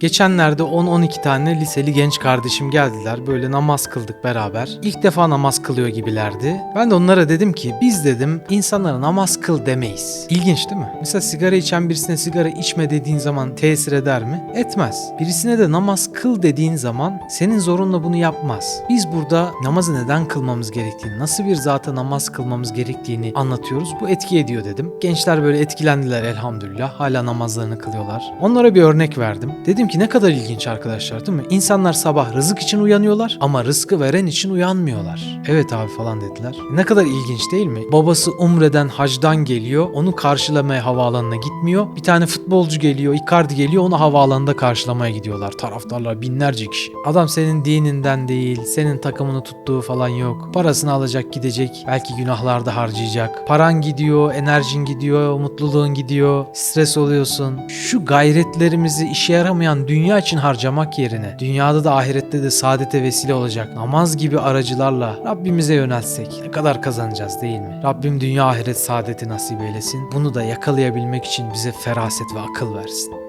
Geçenlerde 10-12 tane liseli genç kardeşim geldiler. Böyle namaz kıldık beraber. İlk defa namaz kılıyor gibilerdi. Ben de onlara dedim ki biz dedim insanlara namaz kıl demeyiz. İlginç değil mi? Mesela sigara içen birisine sigara içme dediğin zaman tesir eder mi? Etmez. Birisine de namaz kıl dediğin zaman senin zorunla bunu yapmaz. Biz burada namazı neden kılmamız gerektiğini, nasıl bir zata namaz kılmamız gerektiğini anlatıyoruz. Bu etki ediyor dedim. Gençler böyle etkilendiler elhamdülillah. Hala namazlarını kılıyorlar. Onlara bir örnek verdim. Dedim ki ne kadar ilginç arkadaşlar değil mi? İnsanlar sabah rızık için uyanıyorlar ama rızkı veren için uyanmıyorlar. Evet abi falan dediler. Ne kadar ilginç değil mi? Babası Umre'den hacdan geliyor. Onu karşılamaya havaalanına gitmiyor. Bir tane futbolcu geliyor. Icardi geliyor. Onu havaalanında karşılamaya gidiyorlar. Taraftarlar binlerce kişi. Adam senin dininden değil, senin takımını tuttuğu falan yok. Parasını alacak gidecek. Belki günahlarda harcayacak. Paran gidiyor, enerjin gidiyor, mutluluğun gidiyor. Stres oluyorsun. Şu gayretlerimizi işe yaramayan dünya için harcamak yerine dünyada da ahirette de saadete vesile olacak namaz gibi aracılarla Rabbimize yöneltsek ne kadar kazanacağız değil mi? Rabbim dünya ahiret saadeti nasip eylesin. Bunu da yakalayabilmek için bize feraset ve akıl versin.